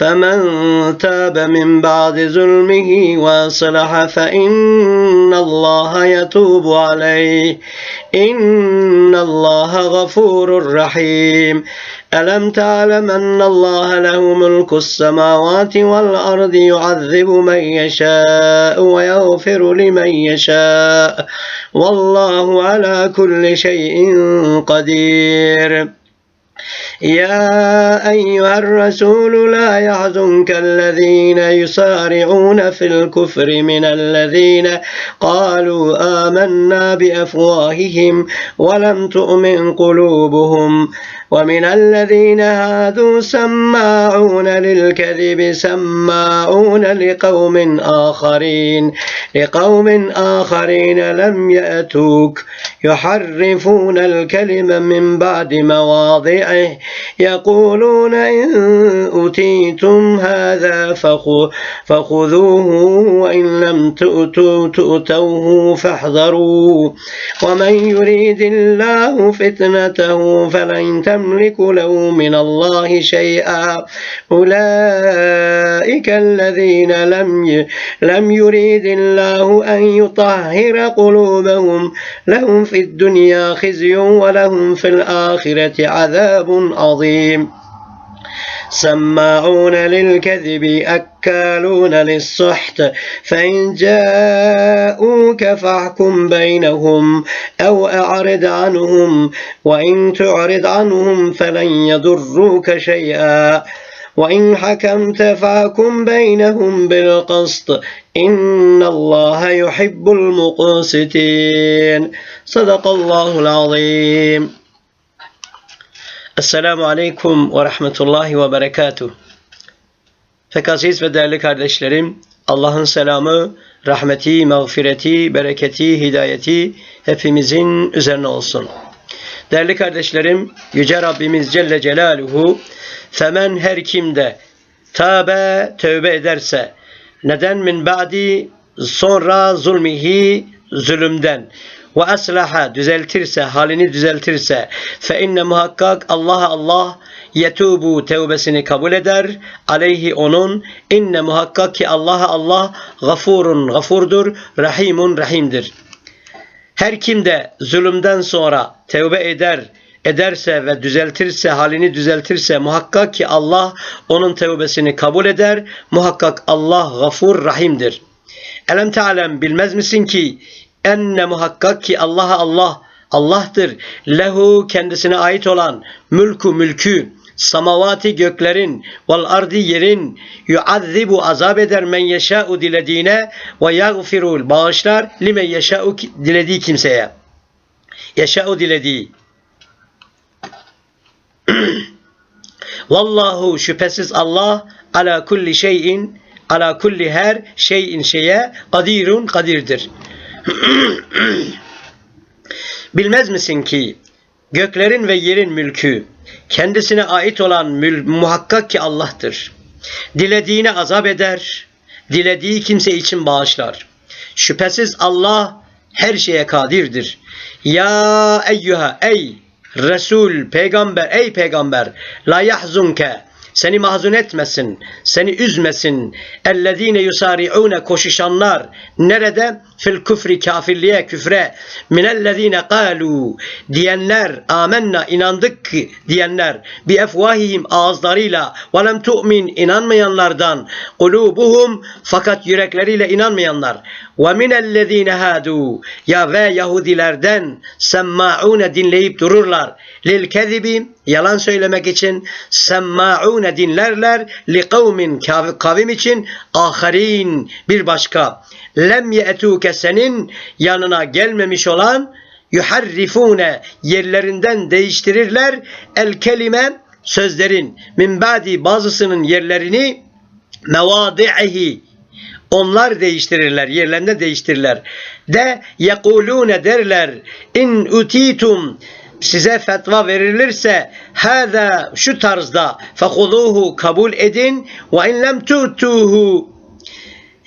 فمن تاب من بعد ظلمه وأصلح فإن الله يتوب عليه. إن الله غفور رحيم. ألم تعلم أن الله له ملك السماوات والأرض يعذب من يشاء ويغفر لمن يشاء. والله على كل شيء قدير. يا أيها الرسول لا يحزنك الذين يسارعون في الكفر من الذين قالوا آمنا بأفواههم ولم تؤمن قلوبهم ومن الذين هادوا سماعون للكذب سماعون لقوم آخرين لقوم آخرين لم يأتوك يحرفون الكلم من بعد مواضعه يقولون إن أوتيتم هذا فخذوه وإن لم تؤتوا تؤتوه فاحذروا. ومن يريد الله فتنته فلن تملك له من الله شيئا. أولئك الذين لم لم يريد الله أن يطهر قلوبهم. لهم في الدنيا خزي ولهم في الآخرة عذاب. عظيم. سماعون للكذب أكالون للسحت. فإن جاءوك فاحكم بينهم أو أعرض عنهم وإن تعرض عنهم فلن يضروك شيئا. وإن حكمت فاحكم بينهم بالقسط إن الله يحب المقسطين. صدق الله العظيم. Esselamu Aleyküm ve Rahmetullahi ve Berekatuh. Pek aziz ve değerli kardeşlerim, Allah'ın selamı, rahmeti, mağfireti, bereketi, hidayeti hepimizin üzerine olsun. Değerli kardeşlerim, Yüce Rabbimiz Celle Celaluhu, femen her kimde tabe tövbe ederse, neden min ba'di sonra zulmihi zulümden ve aslaha düzeltirse, halini düzeltirse fe inne muhakkak Allah Allah yetubu tevbesini kabul eder. Aleyhi onun inne muhakkak ki Allah Allah gafurun gafurdur, rahimun rahimdir. Her kim de zulümden sonra tevbe eder, ederse ve düzeltirse, halini düzeltirse muhakkak ki Allah onun tevbesini kabul eder. Muhakkak Allah gafur rahimdir. Elem te'alem bilmez misin ki enne muhakkak ki Allah'a Allah Allah'tır. Lehu kendisine ait olan mülku mülkü samavati göklerin vel ardi yerin yuazzibu azap eder men yeşâ'u dilediğine ve yagfirul bağışlar limen yeşâ'u dilediği kimseye. Yeşâ'u dilediği. Vallahu şüphesiz Allah ala kulli şeyin ala kulli her şeyin şeye kadirun kadirdir. Bilmez misin ki göklerin ve yerin mülkü kendisine ait olan mül muhakkak ki Allah'tır. Dilediğine azap eder, dilediği kimse için bağışlar. Şüphesiz Allah her şeye kadirdir. Ya eyyuha ey Resul, peygamber, ey peygamber la yahzunke seni mahzun etmesin, seni üzmesin. Ellezine yusari'une koşuşanlar nerede? Fil küfri kafirliğe, küfre. Minellezine kalu diyenler, amenna inandık diyenler. Bi efvahihim ağızlarıyla ve lem tu'min inanmayanlardan. Kulubuhum fakat yürekleriyle inanmayanlar. Ve minellezine hadu ya ve Yahudilerden semma'une dinleyip dururlar. Lil kezibi yalan söylemek için semma'une dinlerler li kavmin kavim için aharin bir başka lem ye'tuke senin yanına gelmemiş olan yuharrifune yerlerinden değiştirirler el kelime sözlerin min ba'di bazısının yerlerini mevadi'ihi onlar değiştirirler, yerlerinde değiştirirler. De yekulune derler in utitum size fetva verilirse hâzâ şu tarzda fehuduhu kabul edin ve in lem tutuhu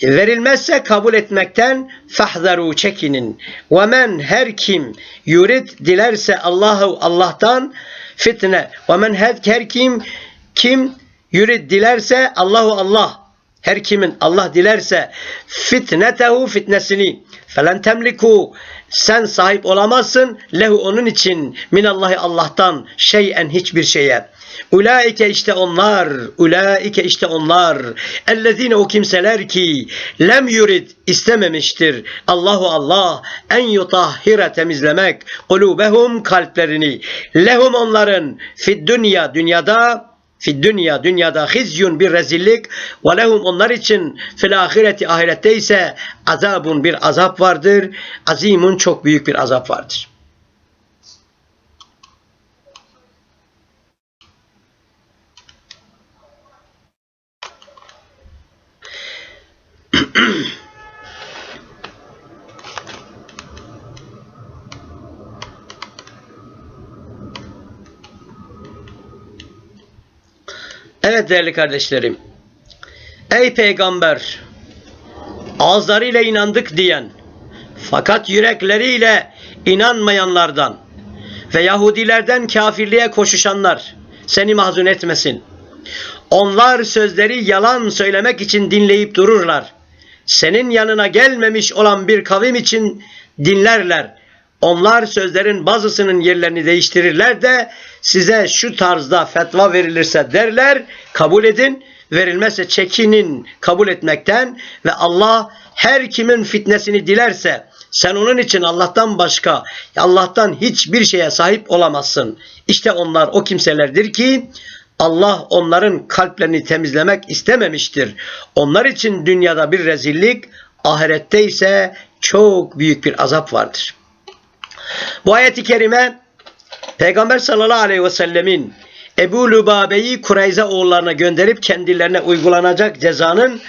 Verilmezse kabul etmekten fahzaru çekinin. Ve men her kim yurid dilerse Allahu Allah'tan fitne. Ve men her kim kim yurid dilerse Allahu Allah her kimin Allah dilerse fitnetehu fitnesini felen temliku sen sahip olamazsın. Lehu onun için. Minallahi Allah'tan şeyen hiçbir şeye. Ulaike işte onlar, ulaike işte onlar, ellezine o kimseler ki lem yurid istememiştir. Allahu Allah en yutahhire temizlemek. Kulubehum kalplerini. Lehum onların. Fid dünya dünyada fi dünya dünyada hizyun bir rezillik ve lehum onlar için fil ahireti ahirette ise azabun bir azap vardır. Azimun çok büyük bir azap vardır. Evet değerli kardeşlerim. Ey peygamber! Ağızlarıyla inandık diyen fakat yürekleriyle inanmayanlardan ve Yahudilerden kafirliğe koşuşanlar seni mahzun etmesin. Onlar sözleri yalan söylemek için dinleyip dururlar. Senin yanına gelmemiş olan bir kavim için dinlerler. Onlar sözlerin bazısının yerlerini değiştirirler de size şu tarzda fetva verilirse derler kabul edin verilmezse çekinin kabul etmekten ve Allah her kimin fitnesini dilerse sen onun için Allah'tan başka Allah'tan hiçbir şeye sahip olamazsın. İşte onlar o kimselerdir ki Allah onların kalplerini temizlemek istememiştir. Onlar için dünyada bir rezillik, ahirette ise çok büyük bir azap vardır. Bu ayeti kerime Peygamber sallallahu aleyhi ve sellemin Ebu Lübabe'yi Kureyze oğullarına gönderip kendilerine uygulanacak cezanın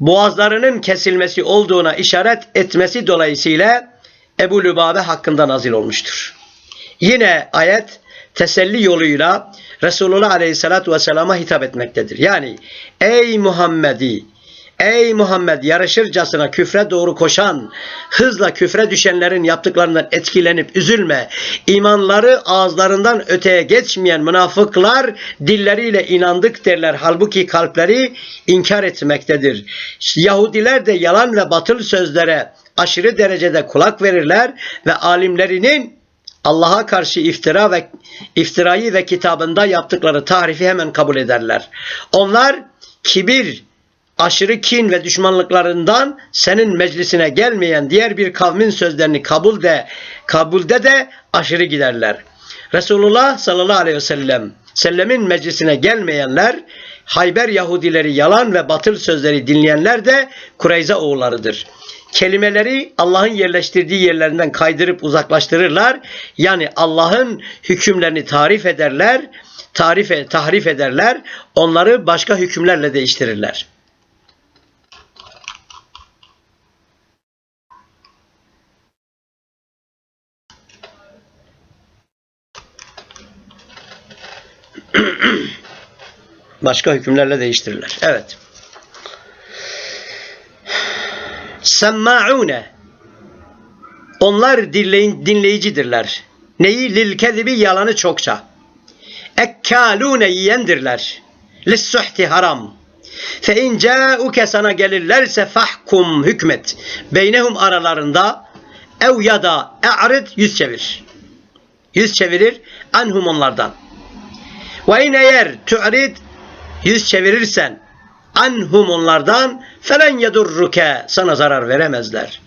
boğazlarının kesilmesi olduğuna işaret etmesi dolayısıyla Ebu Lübabe hakkında nazil olmuştur. Yine ayet teselli yoluyla Resulullah Aleyhisselatü Vesselam'a hitap etmektedir. Yani ey Muhammedi Ey Muhammed yarışırcasına küfre doğru koşan, hızla küfre düşenlerin yaptıklarından etkilenip üzülme. İmanları ağızlarından öteye geçmeyen münafıklar dilleriyle inandık derler. Halbuki kalpleri inkar etmektedir. Yahudiler de yalan ve batıl sözlere aşırı derecede kulak verirler ve alimlerinin Allah'a karşı iftira ve iftirayı ve kitabında yaptıkları tarifi hemen kabul ederler. Onlar kibir, aşırı kin ve düşmanlıklarından senin meclisine gelmeyen diğer bir kavmin sözlerini kabulde kabulde de aşırı giderler. Resulullah sallallahu aleyhi ve sellem sellemin meclisine gelmeyenler Hayber Yahudileri yalan ve batıl sözleri dinleyenler de Kureyze oğullarıdır. Kelimeleri Allah'ın yerleştirdiği yerlerinden kaydırıp uzaklaştırırlar. Yani Allah'ın hükümlerini tarif ederler, tarif tahrif ederler. Onları başka hükümlerle değiştirirler. Başka hükümlerle değiştirirler. Evet. Semma'une Onlar dinleyin, dinleyicidirler. Neyi? Lil kezibi yalanı çokça. Ekkalune yiyendirler. Lissuhti haram. Fe in ca'uke sana gelirlerse fahkum hükmet. Beynehum aralarında ev ya da e'rid yüz çevir. Yüz çevirir anhum onlardan. Ve in eğer tu'rid yüz çevirirsen anhum onlardan felen yedurruke sana zarar veremezler.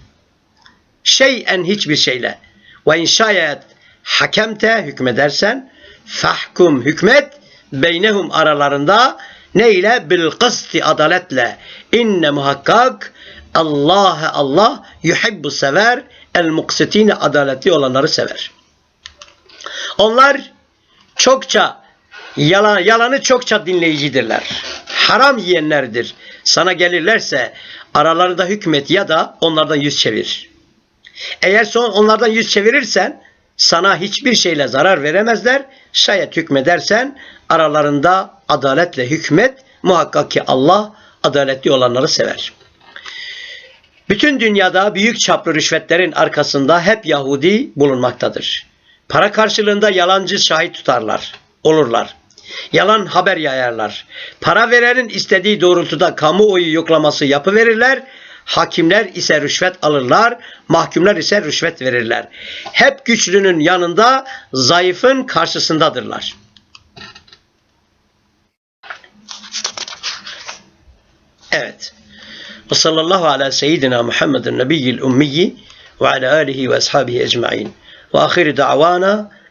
Şeyen hiçbir şeyle ve in şayet hakemte hükmedersen fahkum hükmet beynehum aralarında ne ile bil kısti adaletle inne muhakkak Allah Allah yuhibbu sever el muksitine adaletli olanları sever. Onlar çokça yalan, yalanı çokça dinleyicidirler. Haram yiyenlerdir. Sana gelirlerse aralarında hükmet ya da onlardan yüz çevir. Eğer son onlardan yüz çevirirsen sana hiçbir şeyle zarar veremezler. Şayet hükmedersen aralarında adaletle hükmet. Muhakkak ki Allah adaletli olanları sever. Bütün dünyada büyük çaplı rüşvetlerin arkasında hep Yahudi bulunmaktadır. Para karşılığında yalancı şahit tutarlar, olurlar. Yalan haber yayarlar. Para verenin istediği doğrultuda kamuoyu yoklaması yapıverirler. Hakimler ise rüşvet alırlar, mahkumlar ise rüşvet verirler. Hep güçlünün yanında, zayıfın karşısındadırlar. Evet. Ve sallallahu ala seyyidina Muhammedin nebiyyil ummiyi ve ala alihi ve ashabihi ecma'in. Ve ahiri da'vana